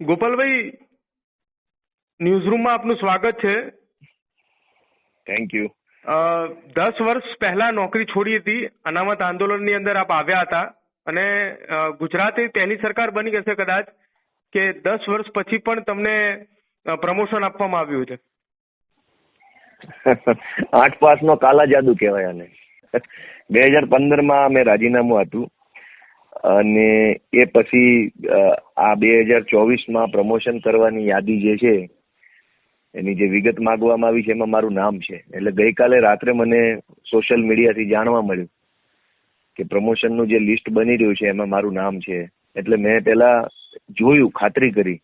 ગોપાલભાઈ ન્યૂઝરૂમમાં આપનું સ્વાગત છે. થેન્ક યુ દસ વર્ષ પહેલા નોકરી છોડી હતી અનામત આંદોલનની અંદર આપ આવ્યા હતા અને ગુજરાતે પહેલી સરકાર બની હશે કદાચ કે દસ વર્ષ પછી પણ તમને પ્રમોશન આપવામાં આવ્યું છે. આઠ પાસ નો કાલા જાદુ કહેવાય આને. બે હજાર પંદરમાં મેં રાજીનામું હતું અને એ પછી આ બે હજાર ચોવીસમાં પ્રમોશન કરવાની યાદી જે છે એની જે વિગત માગવામાં આવી છે એમાં મારું નામ છે. એટલે ગઈકાલે રાત્રે મને સોશિયલ મીડિયાથી જાણવા મળ્યું કે પ્રમોશનનું જે લિસ્ટ બની રહ્યું છે એમાં મારું નામ છે. એટલે મેં પેલા જોયું ખાતરી કરી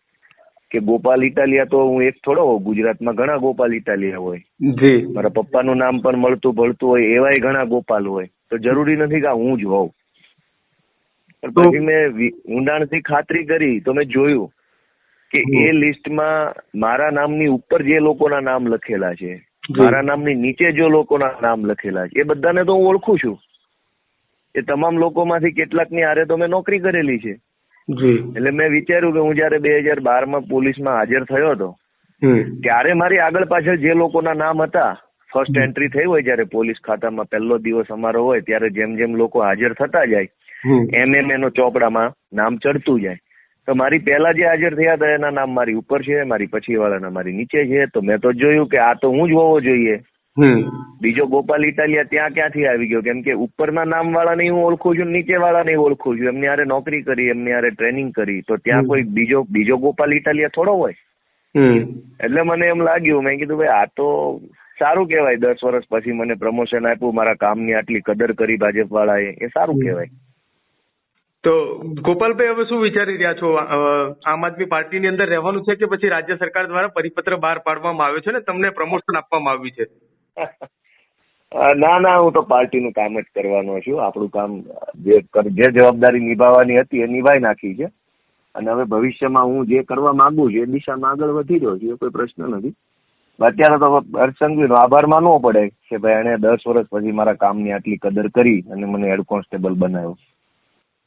કે ગોપાલ ઇટાલિયા તો હું એક થોડો હોઉં ગુજરાતમાં ઘણા ગોપાલ ઇટાલિયા હોય. જી. મારા પપ્પાનું નામ પણ મળતું ભળતું હોય એવાય ઘણા ગોપાલ હોય. તો જરૂરી નથી કે હું જ હોઉં. પછી મેં ઊંડાણથી ખાતરી કરી તો મેં જોયું કે એ એ લિસ્ટમાં મારા નામની ઉપર જે લોકોના નામ લખેલા છે મારા નામની નીચે જે લોકોના નામ લખેલા છે એ બધાને તો હું ઓળખું છું. એ તમામ લોકોમાંથી કેટલાકની હારે તો મેં નોકરી કરેલી છે. એટલે મેં વિચાર્યું કે હું જયારે બે હજાર બારમાં પોલીસમાં હાજર થયો હતો ત્યારે મારી આગળ પાછળ જે લોકોના નામ હતા ફર્સ્ટ એન્ટ્રી થઈ હોય જયારે પોલીસ ખાતામાં પહેલો દિવસ અમારો હોય ત્યારે જેમ જેમ લોકો હાજર થતા જાય એમ એમ એનો ચોપડામાં નામ ચડતું જાય. તો મારી પહેલા જે હાજર થયા હતા એના નામ મારી ઉપર છે મારી પછી વાળાના મારી નીચે છે. તો મેં તો જોયું કે આ તો હું જ હોવો જોઈએ. બીજો ગોપાલ ઇટાલિયા ત્યાં ક્યાંથી આવી ગયો? કેમ કે ઉપરના નામ વાળા નહીં હું ઓળખું છું નીચે વાળા નહીં ઓળખું છું. એમની હારે નોકરી કરી એમની હારે ટ્રેનિંગ કરી. તો ત્યાં કોઈ બીજો બીજો ગોપાલ ઇટાલિયા થોડો હોય. એટલે મને એમ લાગ્યું મેં કીધું ભાઈ આ તો સારું કહેવાય. દસ વર્ષ પછી મને પ્રમોશન આપ્યું મારા કામની આટલી કદર કરી ભાજપ વાળાએ એ સારું કહેવાય. તો ગોપાલભાઈ હવે શું વિચારી રહ્યા છો? આમ આદમી પાર્ટીની અંદર રહેવાનું છે કે પછી રાજ્ય સરકાર દ્વારા પરિપત્ર બહાર પાડવામાં આવ્યો છે ને? તમને પ્રમોશન આપવામાં આવ્યું છે. ના ના, હું તો પાર્ટીનું કામ જ કરવાનો છું. આપણું કામ, જે જે જવાબદારી નિભાવવાની હતી એ નિભાઈ નાખી છે. અને હવે ભવિષ્યમાં હું જે કરવા માંગુ છું, એ દિશામાં આગળ વધી રહ્યો છું, એ કોઈ પ્રશ્ન નથી. અત્યારે તો હર્ષસંઘવીનો આભાર માનવો પડે કે ભાઈ, એણે દસ વર્ષ પછી મારા કામની આટલી કદર કરી અને મને હેડ કોન્સ્ટેબલ બનાવ્યો.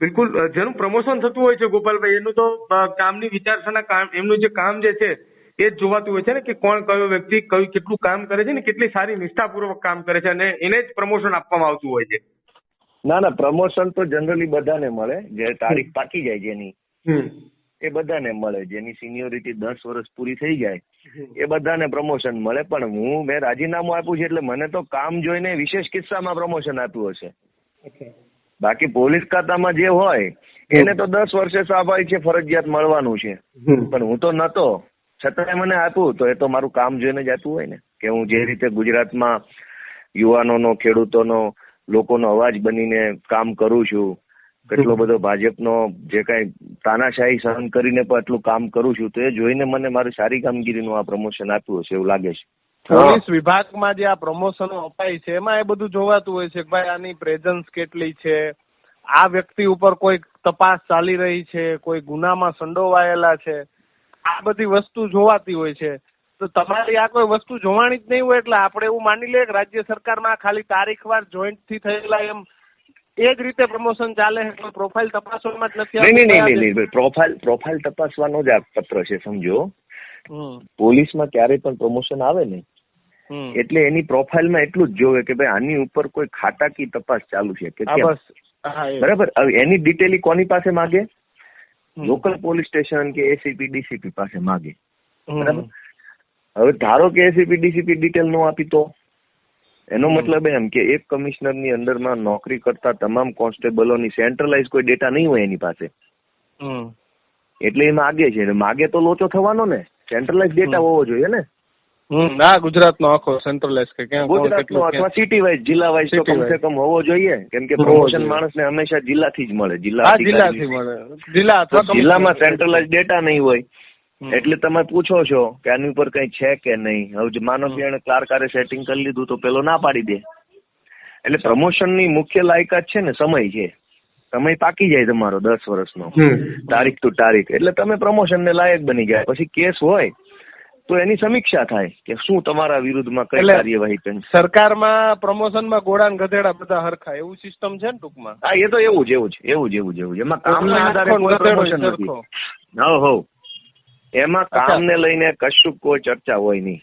બિલકુલ જેનું પ્રમોશન થતું હોય છે ગોપાલભાઈ એનું તો કામની વિચારસરણા કામ એમનું જે કામ જે છે એ જ જોવાતું હોય છે ને કે કોણ કયો વ્યક્તિ કયું કેટલું કામ કરે છે ને કેટલી સારી નિષ્ઠાપૂર્વક કામ કરે છે અને એને જ પ્રમોશન આપવામાં આવતું હોય છે. ના ના પ્રમોશન તો જનરલી બધાને મળે. જે તારીખ પાકી જાય જેની એ બધાને મળે. જેની સિનિયોરિટી દસ વર્ષ પૂરી થઈ જાય એ બધાને પ્રમોશન મળે. પણ હું મેં રાજીનામું આપ્યું છે એટલે મને તો કામ જોઈને વિશેષ કિસ્સામાં પ્રમોશન આપ્યું હશે. બાકી પોલીસ ખાતામાં જે હોય એને તો દસ વર્ષે સ્વાભાવિક છે ફરજિયાત મળવાનું છે. પણ હું તો નતો. છતાંય મને આપ્યું તો એ તો મારું કામ જોઈને જ આપ્યું હોય ને. કે હું જે રીતે ગુજરાતમાં યુવાનોનો ખેડૂતોનો લોકોનો અવાજ બનીને કામ કરું છું કેટલો બધો ભાજપનો જે કઈ તાનાશાહી સહન કરીને પણ આટલું કામ કરું છું તો એ જોઈને મને મારી સારી કામગીરીનું આ પ્રમોશન આપ્યું હશે એવું લાગે છે. પોલીસ વિભાગમાં જે આ પ્રમોશનો અપાય છે એમાં એ બધું જોવાતું હોય છે કે ભાઈ આની પ્રેઝન્સ કેટલી છે? આ વ્યક્તિ ઉપર કોઈ તપાસ ચાલી રહી છે? કોઈ ગુનામાં સંડોવાયેલા છે? આ બધી વસ્તુ જોવાતી હોય છે. તો તમારી આ કોઈ વસ્તુ જોવાની જ નહીં હોય એટલે આપણે એવું માની લઈએ કે રાજ્ય સરકારમાં ખાલી તારીખવાર જોઈન્ટથી થયેલા એમ એ જ રીતે પ્રમોશન ચાલે છે પ્રોફાઇલ તપાસવામાં જ નથી નહીં નહીં નહીં પ્રોફાઇલ પ્રોફાઇલ તપાસવાનો જ આ પત્ર છે સમજો. હમ, પોલીસમાં ક્યારેય પણ પ્રમોશન આવે ને. એટલે એની પ્રોફાઇલમાં એટલું જ જોવે કે ભાઈ આની ઉપર કોઈ ખાતાકી તપાસ ચાલુ છે કે બરાબર? હવે એની ડિટેલી કોની પાસે માગે? લોકલ પોલીસ સ્ટેશન કે એસીપી ડીસીપી પાસે માગે. બરાબર. હવે ધારો કે એસીપી ડીસીપી ડિટેલ નો આપી તો? એનો મતલબ એમ કે એક કમિશનરની અંદરમાં નોકરી કરતા તમામ કોન્સ્ટેબલોની સેન્ટ્રલાઇઝ કોઈ ડેટા નહીં હોય એની પાસે. એટલે એ માગે છે. માગે તો લોચો થવાનો ને. સેન્ટ્રલાઇઝ ડેટા હોવો જોઈએ ને. હમ ગુજરાત ગુજરાતનો આખો સેન્ટ્રલાઇઝ કે ક્યાં ગુજરાતનો અથવા સિટી વાઇઝ જિલ્લા વાઇઝ તો City કમસે કમ હોવો જોઈએ કેમ કે પ્રમોશન. માણસને હંમેશા જિલ્લાથી જ મળે જિલ્લા. જિલ્લાથી મળે. જિલ્લા અથવા જિલ્લામાં સેન્ટ્રલાઇઝ ડેટા નહીં હોય. એટલે તમે પૂછો છો કે આની ઉપર કઈ છે કે નહીં? હવે જે માનો. કે એને ક્લાર્કારે સેટિંગ કરી લીધું તો પેલો ના પાડી દે. એટલે પ્રમોશનની મુખ્ય લાયકાત છે ને સમય છે. સમય પાકી જાય તમારો દસ વર્ષનો. તારીખ ટુ તારીખ. એટલે તમે પ્રમોશન ને લાયક બની ગયા. પછી કેસ હોય તો એની સમીક્ષા થાય કે શું તમારા વિરુદ્ધમાં કઈ કાર્યવાહી કરી સરકારમાં પ્રમોશનમાં ગોળા ગધેડા બધા હરખા એવું સિસ્ટમ છે ને ટૂંકમાં? હા એ તો એવું જ એવું છે એવું જ એવું જ એવું એમાં કામના આધારે કોઈ પ્રમોશન નથી. હવ એમાં કામને લઈને કશું કોઈ ચર્ચા હોય નહીં.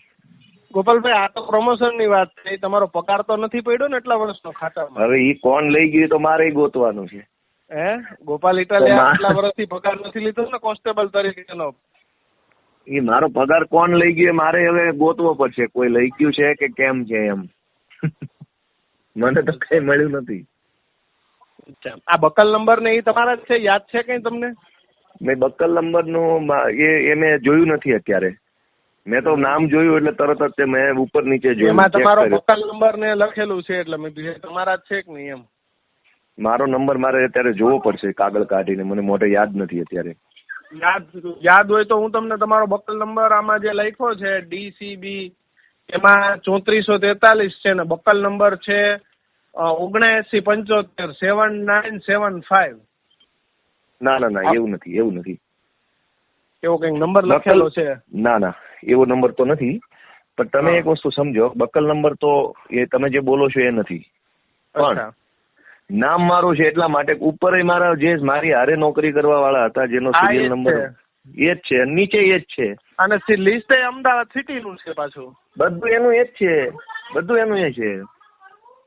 ગોપાલભાઈ આ તો પ્રમોશનની વાત થઈ તમારો પગાર તો નથી પડ્યો ને એટલા વર્ષનો ખાતામાં. હવે ઈ કોણ લઈ ગયું તો મારે ગોતવાનું છે. હે? ગોપાલ ઇટાલિયા આટલા વર્ષથી પગાર નથી લીધો ને કોન્સ્ટેબલ તરીકેનો. એ મારો પગાર કોણ લઈ ગયો મારે હવે ગોતવો પડશે. કોઈ લઈ ગયું છે કે કેમ છે એમ? મને તો કઈ મળ્યું નથી. આ બકલ નંબર ને એ તમારા જ છે? યાદ છે કઈ તમને? મેં બક્કલ નંબરનું એ એ મેં જોયું નથી અત્યારે. મેં તો નામ જોયું એટલે તરત જ મેં ઉપર નીચે જોયું. એમાં તમારો. બકલ નંબર ને લખેલું છે એટલે મેં કીધું તમારા જ છે કે નહીં? એમ. મારો નંબર મારે અત્યારે જોવો પડશે કાગળ કાઢીને. મને મોટે યાદ નથી અત્યારે. યાદ યાદ હોય તો હું તમને તમારો બકલ નંબર આમાં જે લખ્યો છે ડીસીબી એમાં ચોત્રીસો તેતાલીસ છે ને બકલ નંબર છે ઓગણએસી પંચોતેર સેવન નાઇન સેવન ફાઈવ ના ના ના એવું નથી એવું નથી. એવો કંઈક નંબર લખેલો છે? ના ના એવો નંબર તો નથી પણ તમે એક વસ્તુ સમજો બક્કલ નંબર તો એ તમે જે બોલો છો એ નથી. પણ નામ મારું છે એટલા માટે ઉપર મારા જે મારી હારે નોકરી કરવા વાળા હતા જેનો એ સિરિયલ નંબર એ જ છે નીચે એ જ છે. અને લિસ્ટ અમદાવાદ સિટી નું છે પાછું. બધું એનું એ જ છે બધું એનું એ છે.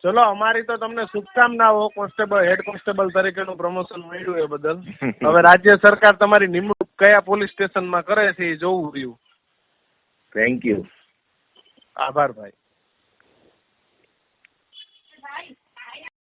ચલો અમારી તો તમને શુભકામનાઓ કોન્સ્ટેબલ હેડ કોન્સ્ટેબલ તરીકેનું પ્રમોશન મળ્યું એ બદલ. હવે રાજ્ય સરકાર તમારી નિમણૂક કયા પોલીસ સ્ટેશનમાં કરે છે એ જોવું રહ્યું. થેન્ક યુ આભાર ભાઈ.